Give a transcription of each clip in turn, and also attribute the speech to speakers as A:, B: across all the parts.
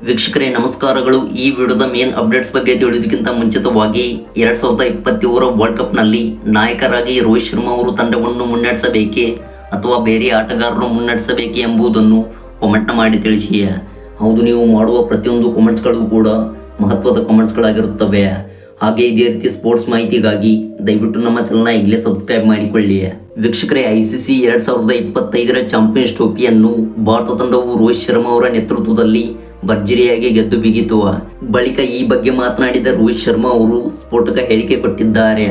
A: ವೀಕ್ಷಕರೇ, ನಮಸ್ಕಾರಗಳು. ಈ ವಿಡಿಯೋದ ಮೇನ್ ಅಪ್ಡೇಟ್ಸ್ ಬಗ್ಗೆ ತಿಳಿಯೋದಕ್ಕಿಂತ ಮುಂಚಿತವಾಗಿ ಎರಡ್ ಸಾವಿರದ ಇಪ್ಪತ್ತೇಳರ ವರ್ಲ್ಡ್ ಕಪ್ನಲ್ಲಿ ನಾಯಕರಾಗಿ ರೋಹಿತ್ ಶರ್ಮಾ ಅವರು ತಂಡವನ್ನು ಮುನ್ನಡೆಸಬೇಕೇ ಅಥವಾ ಬೇರೆ ಆಟಗಾರರು ಮುನ್ನಡೆಸಬೇಕೆ ಎಂಬುದನ್ನು ಕಾಮೆಂಟ್ ಮಾಡಿ ತಿಳಿಸಿ ಹೌದು, ನೀವು ಮಾಡುವ ಪ್ರತಿಯೊಂದು ಕಾಮೆಂಟ್ಸ್ಗಳು ಕೂಡ ಮಹತ್ವದ ಕಾಮೆಂಟ್ಸ್ಗಳಾಗಿರುತ್ತವೆ ಹಾಗೆ ಇದೇ ರೀತಿ ಸ್ಪೋರ್ಟ್ಸ್ ಮಾಹಿತಿಗಾಗಿ ದಯವಿಟ್ಟು ನಮ್ಮ ಚಾನಲ್ನ ಈಗಲೇ ಸಬ್ಸ್ಕ್ರೈಬ್ ಮಾಡಿಕೊಳ್ಳಿ ವೀಕ್ಷಕರೇ ಐ ಸಿ ಸಿ ಎರಡ್ ಸಾವಿರದ ಇಪ್ಪತ್ತೈದರ ಚಾಂಪಿಯನ್ಸ್ ಟ್ರೋಫಿಯನ್ನು ಭಾರತ ತಂಡವು ರೋಹಿತ್ ಶರ್ಮಾ ಅವರ ನೇತೃತ್ವದಲ್ಲಿ ಭರ್ಜರಿಯಾಗಿ ಗೆದ್ದು ಬಿಗಿತು ಬಳಿಕ ಈ ಬಗ್ಗೆ ಮಾತನಾಡಿದ ರೋಹಿತ್ ಶರ್ಮಾ ಅವರು ಸ್ಫೋಟಕ ಹೇಳಿಕೆ ಕೊಟ್ಟಿದ್ದಾರೆ.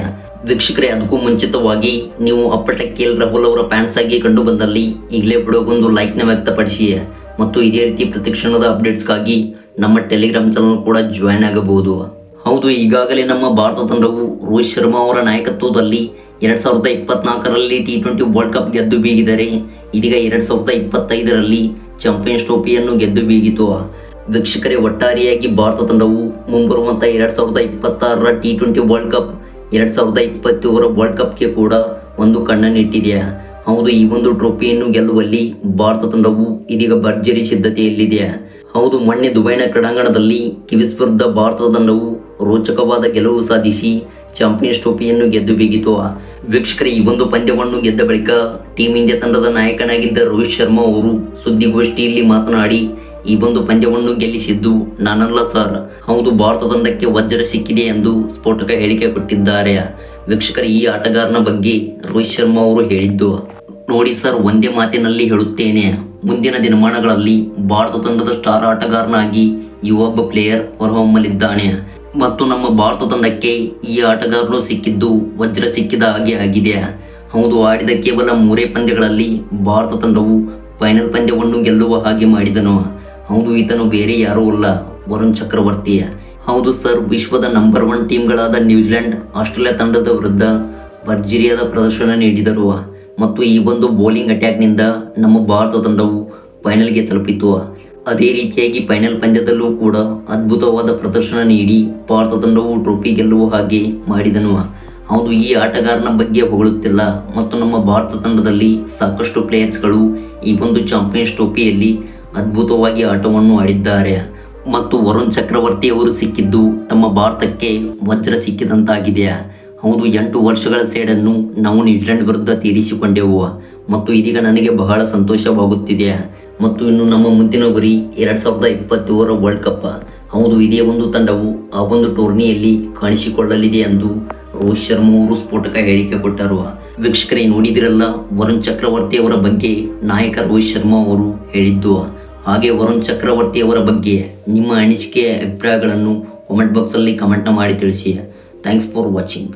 A: ವೀಕ್ಷಕರೇ, ಅದಕ್ಕೂ ಮುಂಚಿತವಾಗಿ ನೀವು ಅಪ್ಪಟ ಕೆ ಎಲ್ ರಾಹುಲ್ ಅವರ ಫ್ಯಾನ್ಸ್ ಆಗಿ ಕಂಡು ಬಂದಲ್ಲಿ ಈಗಲೇ ಬಿಡೋಗೊಂದು ಲೈಕ್ನ ವ್ಯಕ್ತಪಡಿಸಿ. ಮತ್ತು ಇದೇ ರೀತಿ ಪ್ರತಿಕ್ಷಣದ ಅಪ್ಡೇಟ್ಸ್ಗಾಗಿ ನಮ್ಮ ಟೆಲಿಗ್ರಾಮ್ ಚಾನಲ್ ಕೂಡ ಜಾಯ್ನ್ ಆಗಬಹುದು. ಹೌದು, ಈಗಾಗಲೇ ನಮ್ಮ ಭಾರತ ತಂಡವು ರೋಹಿತ್ ಶರ್ಮಾ ಅವರ ನಾಯಕತ್ವದಲ್ಲಿ ಎರಡ್ ಸಾವಿರದ ಇಪ್ಪತ್ನಾಲ್ಕರಲ್ಲಿ ಟಿ ಟ್ವೆಂಟಿ ವರ್ಲ್ಡ್ ಕಪ್ ಗೆದ್ದು ಬೀಗಿದರೆ, ಇದೀಗ ಎರಡ್ ಸಾವಿರದ ಇಪ್ಪತ್ತೈದರಲ್ಲಿ ಚಾಂಪಿಯನ್ಸ್ ಟ್ರೋಫಿಯನ್ನು ಗೆದ್ದು ಬೀಗಿತು. ವೀಕ್ಷಕರೇ, ಒಟ್ಟಾರೆಯಾಗಿ ಭಾರತ ತಂಡವು ಮುಂಬರುವಂಥ ಎರಡು ಸಾವಿರದ ಇಪ್ಪತ್ತಾರರ ಟಿ ಟ್ವೆಂಟಿ ವರ್ಲ್ಡ್ ಕಪ್ ಎರಡು ಸಾವಿರದ ಇಪ್ಪತ್ತೂರ ವರ್ಲ್ಡ್ ಕಪ್ಗೆ ಕೂಡ ಒಂದು ಕಣ್ಣನ್ನಿಟ್ಟಿದೆಯಾ ಹೌದು, ಈ ಒಂದು ಟ್ರೋಫಿಯನ್ನು ಗೆಲ್ಲುವಲ್ಲಿ ಭಾರತ ತಂಡವು ಇದೀಗ ಭರ್ಜರಿ ಸಿದ್ಧತೆಯಲ್ಲಿದೆ. ಹೌದು, ಮೊನ್ನೆ ದುಬೈನ ಕ್ರೀಡಾಂಗಣದಲ್ಲಿ ಕಿವಿಸ್ ಭಾರತ ತಂಡವು ರೋಚಕವಾದ ಗೆಲುವು ಸಾಧಿಸಿ ಚಾಂಪಿಯನ್ಸ್ ಟ್ರೋಫಿಯನ್ನು ಗೆದ್ದು ಬೀಗಿತು. ವೀಕ್ಷಕರೇ, ಈ ಒಂದು ಪಂದ್ಯವನ್ನು ಗೆದ್ದ ಬಳಿಕ ಟೀಂ ಇಂಡಿಯಾ ತಂಡದ ನಾಯಕನಾಗಿದ್ದ ರೋಹಿತ್ ಶರ್ಮಾ ಅವರು ಸುದ್ದಿಗೋಷ್ಠಿಯಲ್ಲಿ ಮಾತನಾಡಿ ಈ ಒಂದು ಪಂದ್ಯವನ್ನು ಗೆಲ್ಲಿಸಿದ್ದು ನಾನಲ್ಲ ಸರ್. ಹೌದು, ಭಾರತ ತಂಡಕ್ಕೆ ವಜ್ರ ಸಿಕ್ಕಿದೆ ಎಂದು ಸ್ಫೋಟಕ ಹೇಳಿಕೆ ಕೊಟ್ಟಿದ್ದಾರೆ. ವೀಕ್ಷಕರ ಈ ಆಟಗಾರನ ಬಗ್ಗೆ ರೋಹಿತ್ ಶರ್ಮಾ ಅವರು ಹೇಳಿದ್ದು, ನೋಡಿ ಸರ್, ಒಂದೇ ಮಾತಿನಲ್ಲಿ ಹೇಳುತ್ತೇನೆ. ಮುಂದಿನ ದಿನಮಾನಗಳಲ್ಲಿ ಭಾರತ ತಂಡದ ಸ್ಟಾರ್ ಆಟಗಾರನಾಗಿ ಈ ಒಬ್ಬ ಪ್ಲೇಯರ್ ಹೊರಹೊಮ್ಮಲಿದ್ದಾನೆ. ಮತ್ತು ನಮ್ಮ ಭಾರತ ತಂಡಕ್ಕೆ ಈ ಆಟಗಾರನು ಸಿಕ್ಕಿದ್ದು ವಜ್ರ ಸಿಕ್ಕಿದ ಹಾಗೆ ಆಗಿದೆ. ಹೌದು, ಆಡಿದ ಕೇವಲ ಮೂರೇ ಪಂದ್ಯಗಳಲ್ಲಿ ಭಾರತ ತಂಡವು ಫೈನಲ್ ಪಂದ್ಯವನ್ನು ಗೆಲ್ಲುವ ಹಾಗೆ ಮಾಡಿದನು. ಹೌದು, ಈತನು ಬೇರೆ ಯಾರೂ ಅಲ್ಲ, ವರುಣ್ ಚಕ್ರವರ್ತಿಯ. ಹೌದು ಸರ್ ವಿಶ್ವದ ನಂಬರ್ ಒನ್ ಟೀಮ್ಗಳಾದ ನ್ಯೂಜಿಲೆಂಡ್, ಆಸ್ಟ್ರೇಲಿಯಾ ತಂಡದ ವಿರುದ್ಧ ಭರ್ಜರಿಯಾದ ಪ್ರದರ್ಶನ ನೀಡಿದರು. ಮತ್ತು ಈ ಒಂದು ಬೌಲಿಂಗ್ ಅಟ್ಯಾಕ್ನಿಂದ ನಮ್ಮ ಭಾರತ ತಂಡವು ಫೈನಲ್ಗೆ ತಲುಪಿತು. ಅದೇ ರೀತಿಯಾಗಿ ಫೈನಲ್ ಪಂದ್ಯದಲ್ಲೂ ಕೂಡ ಅದ್ಭುತವಾದ ಪ್ರದರ್ಶನ ನೀಡಿ ಭಾರತ ತಂಡವು ಟ್ರೋಫಿ ಗೆಲ್ಲುವ ಹಾಗೆ ಮಾಡಿದನು. ಹೌದು, ಈ ಆಟಗಾರನ ಬಗ್ಗೆ ಹೊಗಳುತ್ತಿಲ್ಲ, ಮತ್ತು ನಮ್ಮ ಭಾರತ ತಂಡದಲ್ಲಿ ಸಾಕಷ್ಟು ಪ್ಲೇಯರ್ಸ್ಗಳು ಈ ಒಂದು ಚಾಂಪಿಯನ್ಸ್ ಟ್ರೋಫಿಯಲ್ಲಿ ಅದ್ಭುತವಾಗಿ ಆಟವನ್ನು ಆಡಿದ್ದಾರೆ. ಮತ್ತು ವರುಣ್ ಚಕ್ರವರ್ತಿ ಅವರು ಸಿಕ್ಕಿದ್ದು ತಮ್ಮ ಭಾರತಕ್ಕೆ ವಜ್ರ ಸಿಕ್ಕಿದಂತಾಗಿದೆ. ಹೌದು, ಎಂಟು ವರ್ಷಗಳ ಸೇಡನ್ನು ನಾವು ನ್ಯೂಜಿಲೆಂಡ್ ವಿರುದ್ಧ ತೀರಿಸಿಕೊಂಡೆವು. ಮತ್ತು ಇದೀಗ ನನಗೆ ಬಹಳ ಸಂತೋಷವಾಗುತ್ತಿದೆ. ಮತ್ತು ಇನ್ನು ನಮ್ಮ ಮುಂದಿನ ಗುರಿ ಎರಡು ಸಾವಿರದ ಇಪ್ಪತ್ತೇಳರ ವರ್ಲ್ಡ್ ಕಪ್ ಹೌದು, ಇದೇ ಒಂದು ತಂಡವು ಆ ಒಂದು ಟೂರ್ನಿಯಲ್ಲಿ ಕಾಣಿಸಿಕೊಳ್ಳಲಿದೆ ಎಂದು ರೋಹಿತ್ ಶರ್ಮಾ ಅವರು ಸ್ಫೋಟಕ ಹೇಳಿಕೆ ಕೊಟ್ಟರು. ವೀಕ್ಷಕರೇ, ನೋಡಿದಿರಲ್ಲ, ವರುಣ್ ಚಕ್ರವರ್ತಿ ಅವರ ಬಗ್ಗೆ ನಾಯಕ ರೋಹಿತ್ ಶರ್ಮಾ ಅವರು ಹೇಳಿದ್ದು. ಹಾಗೆ ವರುಣ್ ಚಕ್ರವರ್ತಿ ಅವರ ಬಗ್ಗೆ ನಿಮ್ಮ ಅನಿಸಿಕೆ, ಅಭಿಪ್ರಾಯಗಳನ್ನು ಕಾಮೆಂಟ್ ಬಾಕ್ಸಲ್ಲಿ ಕಮೆಂಟ್ನ ಮಾಡಿ ತಿಳಿಸಿ. Thanks for watching